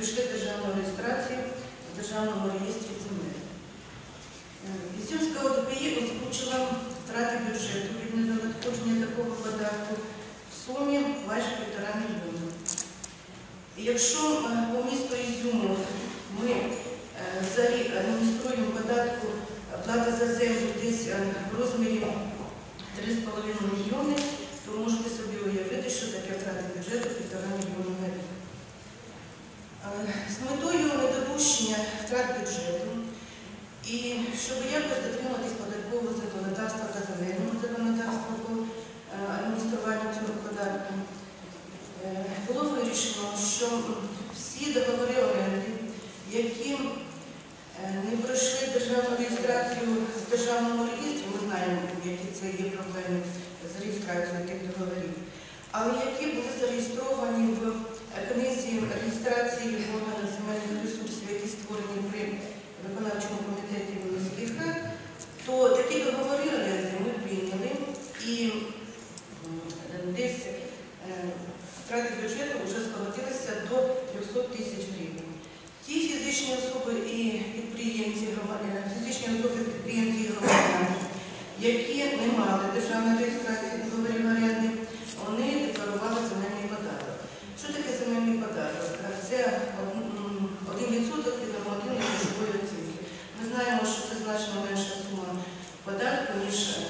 пройшли державну реєстрацію в Державному реєстрі земель. Вісімська ОДПІ озвучила втрати бюджету від ненадходження такого податку в сумі майже півтора мільйона. Якщо е, по місту Ізюму ми е, за рік адмініструємо податку плата за землю десь е, в розмірі 3,5 мільйони, то можете собі з метою недопущення втрат бюджету і щоб якось дотримуватись податкового законодавства та земельного законодавства по е, адмініструванню цього податку, е, було вирішено, що всі договори оренди, які е, не пройшли державну реєстрацію в державному реєстрі, ми знаємо, які це є проблеми з реєстрацією тих договорів, але які були зареєстровані в комісії реєстрації втрати бюджету вже скоротилися до 300 тисяч гривень. Ті фізичні особи і підприємці громадяни, е, фізичні особи підприємці і громадяни, які не мали державної реєстрації договорів оренди, вони декларували земельний податок. Що таке земельний податок? Е, це 1% від один грошової оцінки. Ми знаємо, що це значно менша сума податку, ніж. Е,